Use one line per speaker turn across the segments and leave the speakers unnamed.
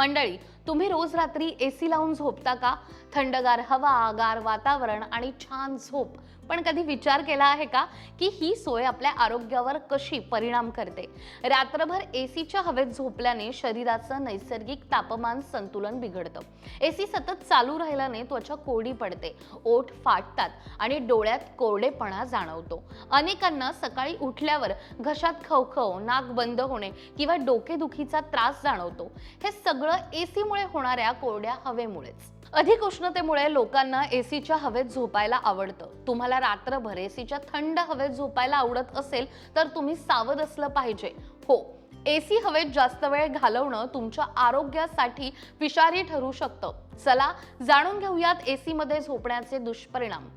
मंडळी तुम्ही रोज रात्री एसी लावून झोपता का? थंडगार हवा गार वातावरण आणि छान झोप. पण कधी विचार केला आहे का की ही सोय आपल्या आरोग्यावर कशी परिणाम करते? रात्रभर एसीच्या हवेत झोपल्याने शरीराचं नैसर्गिक तापमान संतुलन बिघडतं. एसी सतत चालू राहिल्याने त्वचा कोरडी पडते ओठ फाटतात आणि डोळ्यात कोरडेपणा जाणवतो. अनेकांना सकाळी उठल्यावर घशात खवखव नाक बंद होणे किंवा डोकेदुखीचा त्रास जाणवतो. हे सगळं एसीमुळे होणाऱ्या कोरड्या हवेमुळेच. अधिक उष्णतेमुळे लोकांना एसीच्या हवेत झोपायला आवडतं. तुम्हाला रात्रभर एसीच्या थंड हवेत झोपायला आवडत असेल तर तुम्ही सावध असलं पाहिजे. हो एसी हवेत जास्त वेळ घालवणं तुमच्या आरोग्यासाठी विषारी ठरू शकतं. चला जाणून घेऊयात एसी मध्ये झोपण्याचे दुष्परिणाम.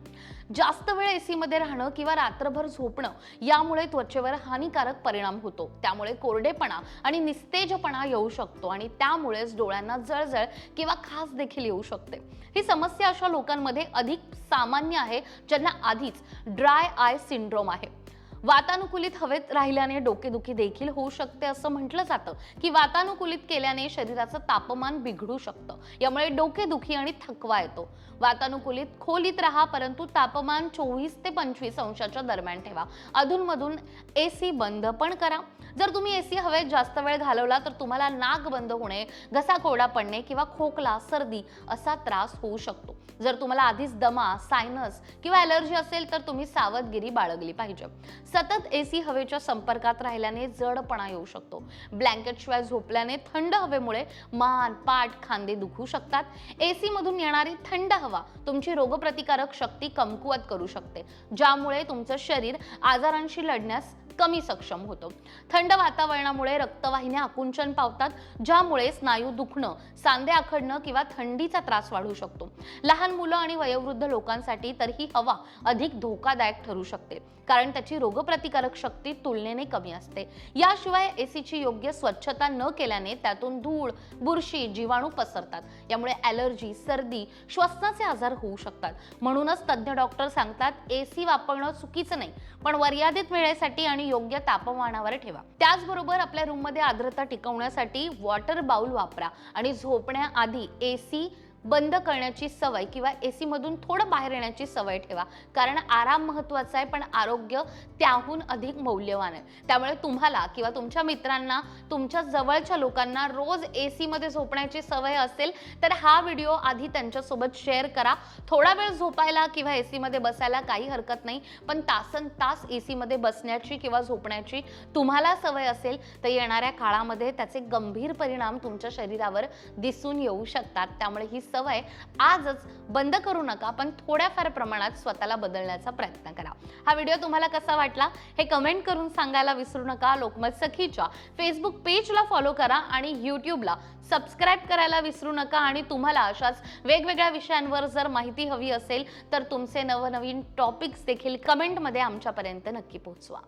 जास्त वेळ एसी मध्ये राहणं किंवा रात्रभर झोपणं यामुळे त्वचेवर हानिकारक परिणाम होतो. त्यामुळे कोरडेपणा आणि निस्तेजपणा येऊ शकतो आणि त्यामुळेच डोळ्यांना जळजळ किंवा खास देखील येऊ शकते. ही समस्या अशा लोकांमध्ये अधिक सामान्य आहे ज्यांना आधीच ड्राय आय सिंड्रोम आहे. वातानुकूलित हवेत राहिल्याने डोकेदुखी देखील होऊ शकते असं म्हटलं जातं की वातानुकूलित केल्याने शरीराचं तापमान बिघडू शकतं. यामुळे डोकेदुखी आणि थकवा येतो. वातानुकूलित खोलीत राहा परंतु तापमान चोवीस ते पंचवीस अंशाच्या दरम्यान ठेवा. अधूनमधून ए सी बंद पण करा. जर तुम्ही एसी हवेत जास्त वेळ घालवला तर तुम्हाला नाक बंद होणे घसा कोरडा पडणे किंवा खोकला सर्दी असा त्रास होऊ शकतो. जर तुम्हाला आधीच दमा सायनस किंवा ॲलर्जी असेल तर तुम्ही सावधगिरी बाळगली पाहिजे. सतत एसी हवेच्या संपर्कात राहिल्याने जडपणा येऊ शकतो. ब्लँकेटशिवाय झोपल्याने थंड हवेमुळे मान पाठ खांदे दुखू शकतात. एसी मधून येणारी थंड हवा तुमची रोगप्रतिकारक शक्ती कमकुवत करू शकते ज्यामुळे तुमचं शरीर आजारांशी लढण्यास कमी सक्षम होतं. थंड वातावरणामुळे रक्तवाहिन्या आकुंचन पावतात ज्यामुळे स्नायू दुखणं सांधे आखडणं किंवा थंडीचा त्रास वाढू शकतो. लहान मुलं आणि वयोवृद्ध लोकांसाठी तर ही हवा अधिक धोकादायक ठरू शकते कारण त्याची रोगप्रतिकारक शक्ती तुलनेने कमी असते. याशिवाय एसीची योग्य स्वच्छता न केल्याने त्यातून धूळ बुरशी जीवाणू पसरतात. यामुळे ॲलर्जी सर्दी श्वसनाचे आजार होऊ शकतात. म्हणूनच तज्ज्ञ डॉक्टर सांगतात एसी वापरणं चुकीचं नाही पण मर्यादित वेळेसाठी आणि योग्य तापमानावर ठेवा. त्याचबरोबर आपल्या रूममध्ये आर्द्रता टिकवण्यासाठी वॉटर बाउल वापरा आणि झोपण्याआधी ए सी बंद करण्याची सवय किंवा ए सीमधून थोडं बाहेर येण्याची सवय ठेवा. कारण आराम महत्त्वाचा आहे पण आरोग्य त्याहून अधिक मौल्यवान आहे. त्यामुळे तुम्हाला किंवा तुमच्या मित्रांना तुमच्या जवळच्या लोकांना रोज ए सीमध्ये झोपण्याची सवय असेल तर हा व्हिडिओ आधी त्यांच्यासोबत शेअर करा. थोडा वेळ झोपायला किंवा ए सीमध्ये बसायला काही हरकत नाही पण तासन तास ए सीमध्ये बसण्याची किंवा झोपण्याची तुम्हाला सवय असेल तर येणाऱ्या काळामध्ये त्याचे गंभीर परिणाम तुमच्या शरीरावर दिसून येऊ शकतात. त्यामुळे ही सवय आजच बंद करू नका पण थोड्याफार प्रमाणात स्वतःला बदलण्याचा प्रयत्न करा. हा व्हिडिओ तुम्हाला कसा वाटला हे कमेंट करून सांगायला विसरू नका. लोकमत सखीच्या फेसबुक पेजला फॉलो करा आणि यूट्यूबला सबस्क्राईब करायला विसरू नका. आणि तुम्हाला अशाच वेगवेगळ्या विषयांवर जर माहिती हवी असेल तर तुमचे नवनवीन टॉपिक्स देखील कमेंटमध्ये आमच्यापर्यंत नक्की पोहोचवा.